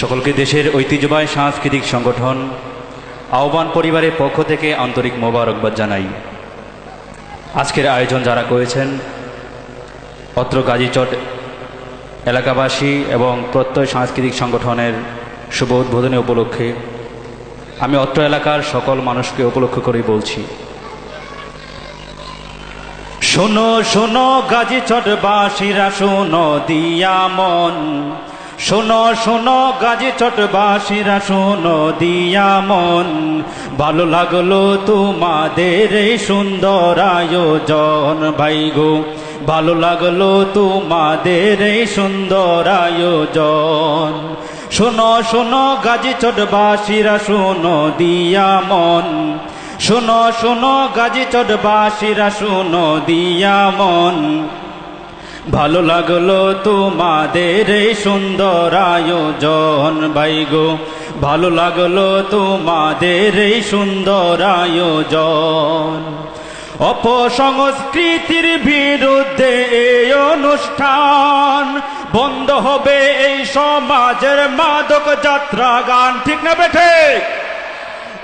সকলকে দেশের ঐতিহ্যবাহী সাংস্কৃতিক সংগঠন, আহ্বান পরিবারের পক্ষ থেকে আন্তরিক মোবারকবাদ জানাই। আজকের আয়োজন যারা করেছেন, অত্র গাজীচট এলাকাবাসী এবং প্রত্যয় সাংস্কৃতিক সংগঠনের শুভ উদ্বোধনী উপলক্ষে আমি অত্র এলাকার সকল মানুষকে উপলক্ষ করে বলছি। শোনো শোনো গাজী চটবাসীরা শোনো দিয়া মন। শোনো শোনো, গাজী চটবাসীরা, শোনো, দিয়া মন। ভালো লাগল তোমাদের এই সুন্দর আয়োজন, ভাই গো। ভালো লাগল তোমাদের এই সুন্দর আয়োজন। শোনো শোনো, গাজী চটবাসীরা, শোনো, দিয়া মন। শোনো শোনো, গাজী চটবাসীরা, শোনো, দিয়া মন। ভালো লাগল তোমাদের এই সুন্দর আয়োজন, ভাই গো। ভালো লাগল তোমাদের এই সুন্দর আয়োজন। অপসংস্কৃতির বিরুদ্ধে এই অনুষ্ঠান বন্ধ হবে এই সমাজের মাদক যাত্রা গান, ঠিক না বেঠে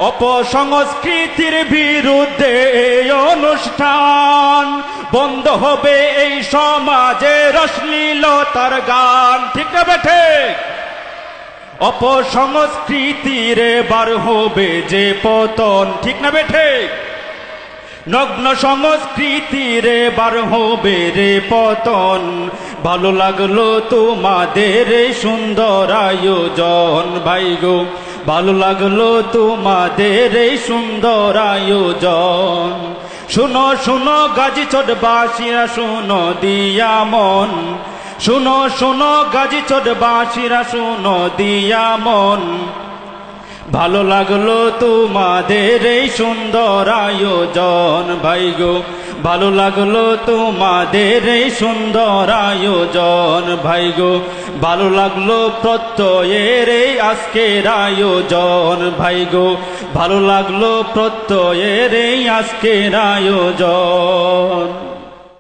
অপসংস্কৃতির বিরুদ্ধে এই অনুষ্ঠান বন্ধ হবে এই সমাজের অশ্লীলতার গান। ঠিক না বেঠে? অপসংস্কৃতির বার হবে যে পতন। ঠিক না বেঠে? নগ্ন সংস্কৃতির বার হবে রে পতন। ভালো লাগল তোমাদের সুন্দর আয়োজন। ভাই গো ভালো লাগল তোমাদের এই সুন্দর আয়োজন। শুনো শুনো, গাজী চটবাসীরা, শুনো, দিয়া মন। শুনো শুনো, গাজী চটবাসীরা, শুনো, দিয়া মন। ভালো লাগল তোমাদের এই সুন্দর আয়োজন, ভাই গো। ভালো লাগল তোমাদের এই সুন্দর আয়োজন, ভাই গো। ভালো লাগল প্রত্যয়ের এই আজকের আয়োজন, ভাই গো। ভালো লাগল প্রত্যয়ের এই আজকের আয়োজন।